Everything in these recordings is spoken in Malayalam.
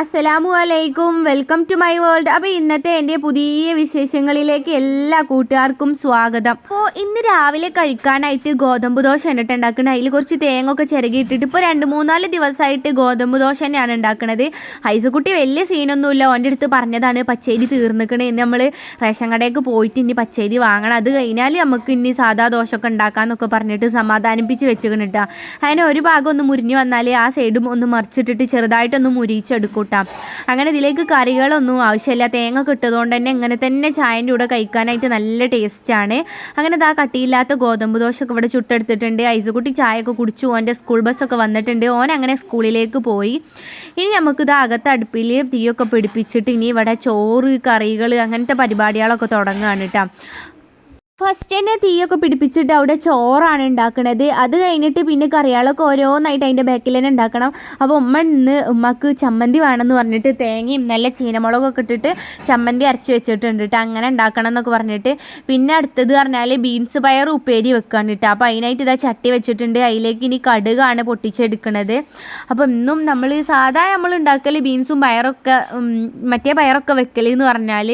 അസ്സലാമു അലൈക്കും വെൽക്കം ടു മൈ വേൾഡ്. അപ്പോൾ ഇന്നത്തെ എന്റെ പുതിയ വിശേഷങ്ങളിലേക്ക് എല്ലാ കൂട്ടുകാർക്കും സ്വാഗതം. അപ്പോൾ ഇന്ന് രാവിലെ കഴിക്കാനായിട്ട് ഗോതമ്പ് ദോശ എന്നിട്ട് ഉണ്ടാക്കുന്നത് അതിൽ കുറച്ച് തേങ്ങ ഒക്കെ ചിരകിയിട്ടിട്ട് ഇപ്പോൾ രണ്ട് മൂന്നാൽ ദിവസമായിട്ട് ഗോതമ്പ് ദോശ തന്നെയാണ് ഉണ്ടാക്കുന്നത് ഹൈസക്കുട്ടി വലിയ സീനൊന്നുമില്ല. ഓന്റെ അടുത്ത് പറഞ്ഞതാണ് പച്ചരി തീർന്നിക്കണേ ഇന്ന് നമ്മൾ റേഷൻ കടയ്ക്ക് പോയിട്ട് ഇനി പച്ചരി വാങ്ങണം. അത് കഴിഞ്ഞാൽ നമുക്ക് ഇനി സാധാ ദോശ ഒക്കെ ഉണ്ടാക്കാമെന്നൊക്കെ പറഞ്ഞിട്ട് സമാധാനിപ്പിച്ച് വെച്ചിക്കണം അതിന് ഒരു ഭാഗം ഒന്ന് മുരിഞ്ഞു വന്നാൽ ആ സൈഡും ഒന്ന് മറിച്ചിട്ടിട്ട് ചെറുതായിട്ടൊന്ന് മുരിച്ചെടുക്കും കേട്ടോ. അങ്ങനെ ഇതിലേക്ക് കറികളൊന്നും ആവശ്യമില്ല. തേങ്ങ കിട്ടതുകൊണ്ട് തന്നെ ഇങ്ങനെ തന്നെ ചായന്റെ കൂടെ കഴിക്കാനായിട്ട് നല്ല ടേസ്റ്റാണ് അങ്ങനെ ഇതാ കട്ടിയില്ലാത്ത ഗോതമ്പ് ദോശയൊക്കെ ഇവിടെ ചുട്ടെടുത്തിട്ടുണ്ട്. ഐസുകുട്ടി ചായയൊക്കെ കുടിച്ചു. ഓന്റെ സ്കൂൾ ബസ്സൊക്കെ വന്നിട്ടുണ്ട്. ഓൻ അങ്ങനെ സ്കൂളിലേക്ക് പോയി. ഇനി നമുക്കിത് അകത്ത് അടുപ്പിൽ തീയൊക്കെ പിടിപ്പിച്ചിട്ട് ഇനി ഇവിടെ ചോറ് കറികൾ അങ്ങനത്തെ പരിപാടികളൊക്കെ തുടങ്ങുകയാണ് കേട്ടോ ഫസ്റ്റ് തന്നെ തീയൊക്കെ പിടിപ്പിച്ചിട്ട് അവിടെ ചോറാണ് ഉണ്ടാക്കുന്നത് അത് കഴിഞ്ഞിട്ട് പിന്നെ കറികളൊക്കെ ഓരോന്നായിട്ട് അതിന്റെ ബാക്കിൽ തന്നെ ഉണ്ടാക്കണം. അപ്പോൾ ഉമ്മ ഇന്ന് ഉമ്മക്ക് ചമ്മന്തി വേണമെന്ന് പറഞ്ഞിട്ട് തേങ്ങയും നല്ല ചീനമുളകൊക്കെ ഇട്ടിട്ട് ചമ്മന്തി അരച്ച് വെച്ചിട്ടുണ്ട് കേട്ടോ അങ്ങനെ ഉണ്ടാക്കണം എന്നൊക്കെ പറഞ്ഞിട്ട്. പിന്നെ അടുത്തത് പറഞ്ഞാൽ ബീൻസ് പയർ ഉപ്പേരി വെക്കുകയാണ് കേട്ടോ അപ്പോൾ അതിനായിട്ട് ഇതാ ചട്ടി വെച്ചിട്ടുണ്ട്. അതിലേക്ക് ഇനി കടുകാണ് പൊട്ടിച്ചെടുക്കണത്. അപ്പോൾ ഇന്നും നമ്മൾ സാധാരണ നമ്മൾ ഉണ്ടാക്കൽ ബീൻസും പയറൊക്കെ മറ്റേ പയറൊക്കെ വെക്കൽ എന്ന് പറഞ്ഞാൽ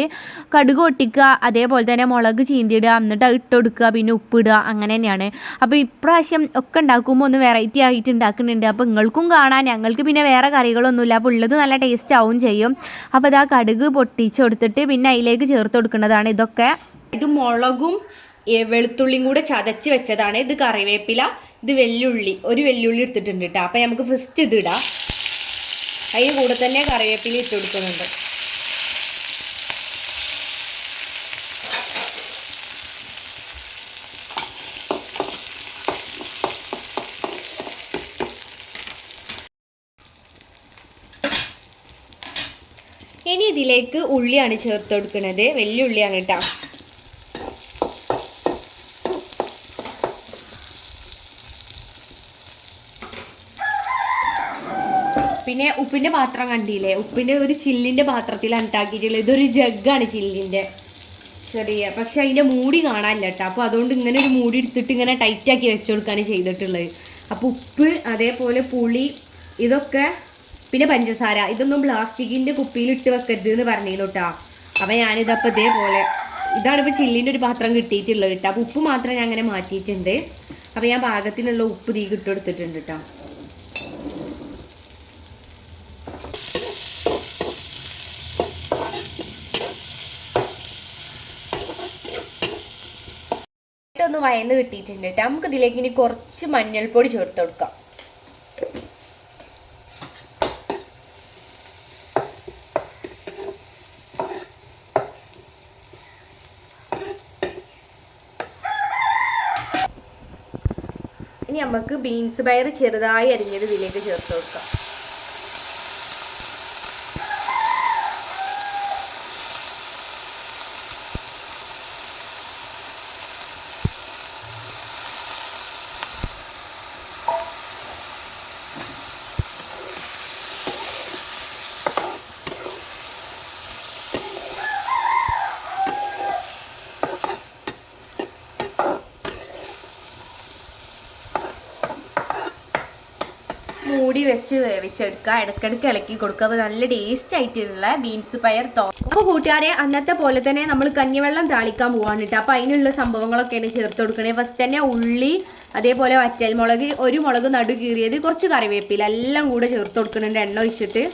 കടുക് പൊട്ടിക്കുക അതേപോലെ തന്നെ മുളക് ചീന്തിയിടുക എന്നിട്ട് അത് ഇട്ട് കൊടുക്കുക പിന്നെ ഉപ്പിടുക അങ്ങനെ തന്നെയാണ്. അപ്പോൾ ഇപ്രാവശ്യം ഒക്കെ ഉണ്ടാക്കുമ്പോൾ ഒന്ന് വെറൈറ്റി ആയിട്ട് ഉണ്ടാക്കുന്നുണ്ട്. അപ്പോൾ നിങ്ങൾക്കും കാണാൻ ഞങ്ങൾക്ക് പിന്നെ വേറെ കറികളൊന്നുമില്ല. അപ്പോൾ ഉള്ളത് നല്ല ടേസ്റ്റ് ആവും ചെയ്യും. അപ്പോൾ ഇതാ കടുക് പൊട്ടിച്ച് കൊടുത്തിട്ട് പിന്നെ അതിലേക്ക് ചേർത്ത് കൊടുക്കുന്നതാണ് ഇതൊക്കെ. ഇത് മുളകും വെളുത്തുള്ളിയും കൂടെ ചതച്ച് വെച്ചതാണ്. ഇത് കറിവേപ്പില ഇത് വെല്ലുള്ളി. ഒരു വെല്ലുള്ളി എടുത്തിട്ടുണ്ട് കേട്ടോ. അപ്പം നമുക്ക് ഫസ്റ്റ് ഇത് ഇടാം. അതിന് കൂടെ തന്നെ കറിവേപ്പില ഇട്ട് കൊടുക്കുന്നുണ്ട് ഇനി ഇതിലേക്ക് ഉള്ളിയാണ് ചേർത്ത് കൊടുക്കുന്നത്. വലിയ ഉള്ളിയാണ് കേട്ടോ. പിന്നെ ഉപ്പിന്റെ പാത്രം കണ്ടില്ലേ? ഉപ്പിന്റെ ഒരു ചില്ലിന്റെ പാത്രത്തിലാണ് ഉണ്ടാക്കിയിട്ടുള്ളത് ഇതൊരു ജഗ്ഗാണ് ചില്ലിന്റെ. ചെറിയ പക്ഷെ അതിന്റെ മൂടി കാണാനില്ല കേട്ടോ. അപ്പോൾ അതുകൊണ്ട് ഇങ്ങനെ ഒരു മൂടി എടുത്തിട്ട് ഇങ്ങനെ ടൈറ്റ് ആക്കി വെച്ചു കൊടുക്കുകയാണ് ചെയ്തിട്ടുള്ളത്. അപ്പോൾ ഉപ്പ് അതേപോലെ പുളി ഇതൊക്കെ പിന്നെ പഞ്ചസാര ഇതൊന്നും പ്ലാസ്റ്റിക്കിന്റെ കുപ്പിയിൽ ഇട്ട് വെക്കരുത് എന്ന് പറഞ്ഞിരുന്നു കേട്ടോ അപ്പം ഞാനിതപ്പോൾ ഇതേപോലെ ഇതാണ് ഇപ്പോൾ ചില്ലിന്റെ ഒരു പാത്രം കിട്ടിയിട്ടുള്ളത് കേട്ടോ അപ്പോൾ ഉപ്പ് മാത്രം ഞാൻ അങ്ങനെ മാറ്റിയിട്ടുണ്ട്. അപ്പോൾ ഞാൻ പാകത്തിനുള്ള ഉപ്പ് തീ കിട്ടെടുത്തിട്ടുണ്ട് കേട്ടോ ഒന്ന് വയന്ന് കിട്ടിയിട്ടുണ്ട് കേട്ടോ നമുക്ക് ഇതിലേക്ക് ഇനി കുറച്ച് മഞ്ഞൾപ്പൊടി ചേർത്ത് കൊടുക്കാം. നമുക്ക് ബീൻസ് പയർ ചെറുതായി അരിഞ്ഞത് ഇതിലേക്ക് ചേർത്ത് കൊടുക്കാം മൂടി വെച്ച് വേവിച്ചെടുക്കുക ഇടയ്ക്കിടയ്ക്ക് ഇളക്കി കൊടുക്കുക. അപ്പോൾ നല്ല ടേസ്റ്റ് ആയിട്ടുള്ള ബീൻസ് പയർ തോ അപ്പോൾ കൂട്ടുകാരെ അന്നത്തെ പോലെ തന്നെ നമ്മൾ കഞ്ഞിവെള്ളം താളിക്കാൻ പോവാണ് കേട്ടോ. അപ്പോൾ അതിനുള്ള സംഭവങ്ങളൊക്കെയാണ് ചേർത്ത് കൊടുക്കണേ. ഫസ്റ്റ് തന്നെ ഉള്ളി അതേപോലെ വറ്റൽ മുളക് ഒരു മുളക് നടു കീറിയത് കുറച്ച് കറിവേപ്പില. എല്ലാം കൂടെ ചേർത്ത് കൊടുക്കുന്നുണ്ട് എണ്ണ ഒഴിച്ചിട്ട്.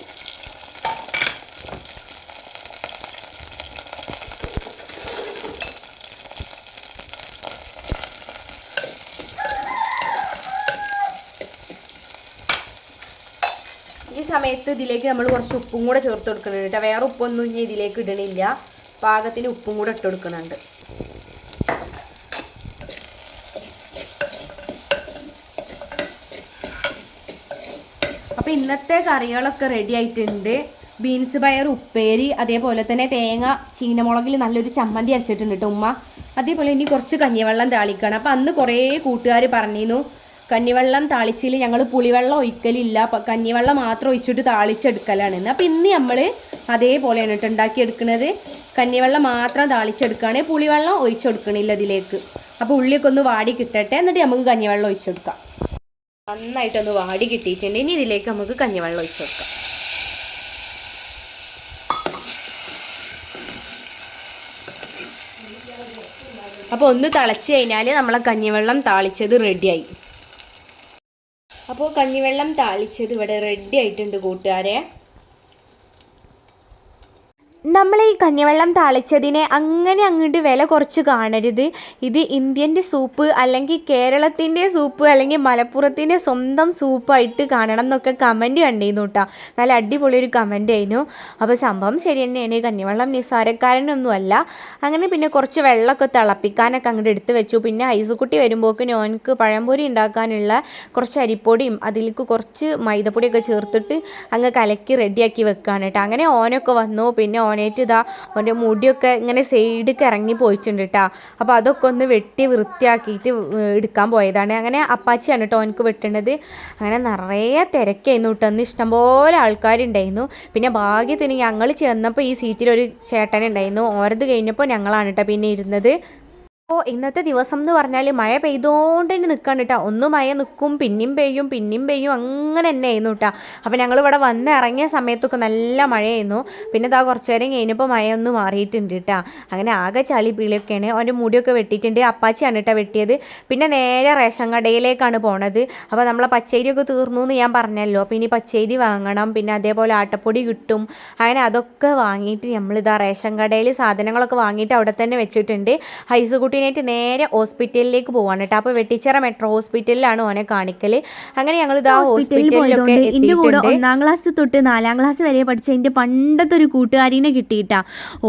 ഈ സമയത്ത് ഇതിലേക്ക് നമ്മൾ കുറച്ച് ഉപ്പും കൂടെ ചേർത്ത് കൊടുക്കുന്നുണ്ട് കേട്ടോ. വേറെ ഉപ്പൊന്നും ഇനി ഇതിലേക്ക് ഇടണില്ല. പാകത്തിന് ഉപ്പും കൂടെ ഇട്ട് കൊടുക്കുന്നുണ്ട് അപ്പോൾ ഇന്നത്തെ കറികളൊക്കെ റെഡി ആയിട്ടുണ്ട്. ബീൻസ് പയർ ഉപ്പേരി അതേപോലെ തന്നെ തേങ്ങ ചീനമുളകിൽ നല്ലൊരു ചമ്മന്തി അരച്ചിട്ടുണ്ട് കേട്ടോ ഉമ്മ. അതേപോലെ ഇനി കുറച്ച് കഞ്ഞിവെള്ളം താളിക്കണം. അപ്പം അന്ന് കുറേ കൂട്ടുകാർ പറഞ്ഞിരുന്നു കഞ്ഞിവെള്ളം താളിച്ചതിൽ ഞങ്ങൾ പുളിവെള്ളം ഒഴിക്കലില്ല. കഞ്ഞിവെള്ളം മാത്രം ഒഴിച്ചിട്ട് താളിച്ചെടുക്കലാണ്. അപ്പം ഇന്ന് നമ്മൾ അതേപോലെയാണ് കേട്ടോ ഉണ്ടാക്കിയെടുക്കുന്നത് കഞ്ഞിവെള്ളം മാത്രം താളിച്ചെടുക്കുകയാണ് പുളിവെള്ളം ഒഴിച്ചെടുക്കണില്ല ഇതിലേക്ക്. അപ്പോൾ ഉള്ളിയൊക്കെ ഒന്ന് വാടി കിട്ടട്ടെ. എന്നിട്ട് നമുക്ക് കഞ്ഞിവെള്ളം ഒഴിച്ചെടുക്കാം. നന്നായിട്ടൊന്ന് വാടി കിട്ടിയിട്ടുണ്ട്. ഇനി ഇതിലേക്ക് നമുക്ക് കഞ്ഞിവെള്ളം ഒഴിച്ചെടുക്കാം. അപ്പോൾ ഒന്ന് തിളച്ച് കഴിഞ്ഞാൽ നമ്മളെ കഞ്ഞിവെള്ളം താളിച്ചത് റെഡിയായി അപ്പോൾ കഞ്ഞിവെള്ളം താളിച്ചത് ഇവിടെ റെഡി ആയിട്ടുണ്ട് കൂട്ടുകാരെ. നമ്മൾ ഈ കഞ്ഞിവെള്ളം താളിച്ചതിനെ അങ്ങനെ അങ്ങോട്ട് വില കുറച്ച് കാണരുത്. ഇത് ഇന്ത്യന്റെ സൂപ്പ് അല്ലെങ്കിൽ കേരളത്തിന്റെ സൂപ്പ് അല്ലെങ്കിൽ മലപ്പുറത്തിന്റെ സ്വന്തം സൂപ്പായിട്ട് കാണണം എന്നൊക്കെ കമന്റ് കണ്ടിരുന്നു കേട്ടോ നല്ല അടിപൊളി ഒരു കമന്റ് ആയിരുന്നു. അപ്പോൾ സംഭവം ശരി തന്നെയാണ്. കഞ്ഞിവെള്ളം നിസ്സാരക്കാരനൊന്നും അല്ല അങ്ങനെ പിന്നെ കുറച്ച് വെള്ളമൊക്കെ തിളപ്പിക്കാനൊക്കെ അങ്ങോട്ട് എടുത്ത് വെച്ചു. പിന്നെ ഐസ് കുട്ടി വരുമ്പോഴേക്കും ഓനക്ക് പഴംപൊരി ഉണ്ടാക്കാനുള്ള കുറച്ച് അരിപ്പൊടിയും അതിലേക്ക് കുറച്ച് മൈദപ്പൊടിയൊക്കെ ചേർത്തിട്ട് അങ്ങ് കലക്കി റെഡിയാക്കി വെക്കുകയാണ് കേട്ടോ അങ്ങനെ ഓനൊക്കെ വന്നു. പിന്നെ ഓനേറ്റ് ഇതാ അവന്റെ മുടിയൊക്കെ ഇങ്ങനെ സൈഡിലേക്ക് ഇറങ്ങി പോയിട്ടുണ്ട് കേട്ടോ അപ്പോൾ അതൊക്കെ ഒന്ന് വെട്ടി വൃത്തിയാക്കിയിട്ട് എടുക്കാൻ പോയതാണ്. അങ്ങനെ അപ്പാച്ചിയാണ് കേട്ടോ എനിക്ക് വെട്ടേണ്ടത് അങ്ങനെ നിറയെ തിരക്കായിരുന്നു കേട്ടോ അന്ന് ഇഷ്ടംപോലെ ആൾക്കാരുണ്ടായിരുന്നു. പിന്നെ ഭാഗ്യത്തിന് ഞങ്ങൾ ചെന്നപ്പോൾ ഈ സീറ്റിൽ ഒരു ചേട്ടൻ ഉണ്ടായിരുന്നു. ഓരത് കഴിഞ്ഞപ്പോൾ ഞങ്ങളാണ് കേട്ടോ പിന്നെ ഇരുന്നത്. അപ്പോൾ ഇന്നത്തെ ദിവസം എന്ന് പറഞ്ഞാൽ മഴ പെയ്തുകൊണ്ട് തന്നെ നിൽക്കാണ് കേട്ടോ ഒന്ന് മഴ നിൽക്കും പിന്നെയും പെയ്യും പിന്നെയും പെയ്യും അങ്ങനെ തന്നെ ആയിരുന്നു കേട്ടോ അപ്പോൾ ഞങ്ങൾ ഇവിടെ വന്ന് ഇറങ്ങിയ സമയത്തൊക്കെ നല്ല മഴയായിരുന്നു. പിന്നെ ഇതാ കുറച്ച് നേരം കഴിഞ്ഞപ്പോൾ മഴ ഒന്ന് മാറിയിട്ടുണ്ട് കേട്ടോ അങ്ങനെ ആകെ ചളി പിളിയൊക്കെയാണ്. അവന്റെ മുടിയൊക്കെ വെട്ടിയിട്ടുണ്ട്. അപ്പാച്ചിയാണ് കേട്ടോ വെട്ടിയത്. പിന്നെ നേരെ റേഷൻ കടയിലേക്കാണ് പോണത്. അപ്പോൾ നമ്മളെ പച്ചരിയൊക്കെ തീർന്നു എന്ന് ഞാൻ പറഞ്ഞല്ലോ. അപ്പോൾ ഇനി പച്ചരി വാങ്ങണം. പിന്നെ അതേപോലെ ആട്ടപ്പൊടി കിട്ടും. അങ്ങനെ അതൊക്കെ വാങ്ങിയിട്ട് നമ്മളിതാ റേഷൻ കടയിൽ സാധനങ്ങളൊക്കെ വാങ്ങിയിട്ട് അവിടെ തന്നെ വെച്ചിട്ടുണ്ട് ഹൈസുകുട്ടീനായിട്ട് നേരെ ഹോസ്പിറ്റലിലേക്ക് പോവാണ് കേട്ടോ. അപ്പോൾ വെട്ടിച്ചിറ മെട്രോ ഹോസ്പിറ്റലിലാണ് ഓനെ കാണിക്കൽ അങ്ങനെ ഞങ്ങൾ ഇതാ ഹോസ്പിറ്റലിലൊക്കെ എന്റെ കൂടെ ഒന്നാം ക്ലാസ് തൊട്ട് നാലാം ക്ലാസ് വരെ പഠിച്ച എന്റെ പണ്ടത്തെ ഒരു കൂട്ടുകാരിനെ കിട്ടിയിട്ടാ.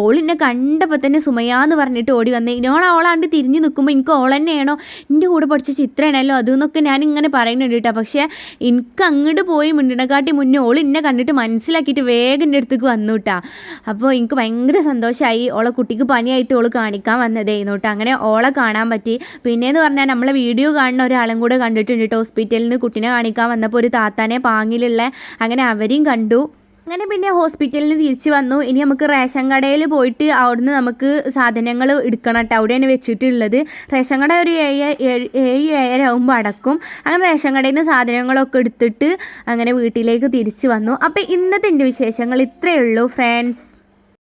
ഓളിന്നെ കണ്ടപ്പോൾ തന്നെ സുമയാന്ന് പറഞ്ഞിട്ട് ഓടി വന്നേ. ഇനോൾ അവളാണ്ട് തിരിഞ്ഞു നിൽക്കുമ്പോൾ എനിക്ക് ഓൾ തന്നെയാണോ എന്റെ കൂടെ പഠിച്ച ചിത്രമാണല്ലോ അതെന്നൊക്കെ ഞാൻ ഇങ്ങനെ പറയുന്നുണ്ട് കേട്ടോ. പക്ഷേ എനിക്ക് അങ്ങോട്ട് പോയി മുണ്ടിനെക്കാട്ടി മുന്നേ ഓൾ എന്നെ കണ്ടിട്ട് മനസ്സിലാക്കിയിട്ട് വേഗം എന്റെ അടുത്തേക്ക് വന്നു കേട്ടാ. അപ്പോൾ എനിക്ക് ഭയങ്കര സന്തോഷമായി ഓളെ കുട്ടിക്ക് പനിയായിട്ട് ഓൾ കാണിക്കാൻ വന്നതേ കേട്ടോ. അങ്ങനെ ഓളെ കാണാൻ പറ്റി. പിന്നെയെന്ന് പറഞ്ഞാൽ നമ്മളെ വീഡിയോ കാണുന്ന ഒരാളും കൂടെ കണ്ടിട്ടുണ്ട് കേട്ടോ. ഹോസ്പിറ്റലിൽ നിന്ന് കുട്ടീനെ കാണിക്കാൻ വന്നപ്പോൾ ഒരു താത്താനെ പാങ്ങിലുള്ള അങ്ങനെ അവരെയും കണ്ടു. അങ്ങനെ പിന്നെ ഹോസ്പിറ്റലിൽ തിരിച്ച് വന്നു. ഇനി നമുക്ക് റേഷൻ കടയിൽ പോയിട്ട് അവിടുന്ന് നമുക്ക് സാധനങ്ങൾ എടുക്കണം കേട്ടോ അവിടെയാണ് വെച്ചിട്ടുള്ളത്. റേഷൻ കട ഒരു ഏഴ് ഏഴ് ഏഴര ആകുമ്പോൾ അടക്കും. അങ്ങനെ റേഷൻ കടയിൽ നിന്ന് സാധനങ്ങളൊക്കെ എടുത്തിട്ട് അങ്ങനെ വീട്ടിലേക്ക് തിരിച്ചു വന്നു. അപ്പോൾ ഇന്നത്തെ എന്റെ വിശേഷങ്ങൾ ഇത്രയേ ഉള്ളൂ ഫ്രണ്ട്സ്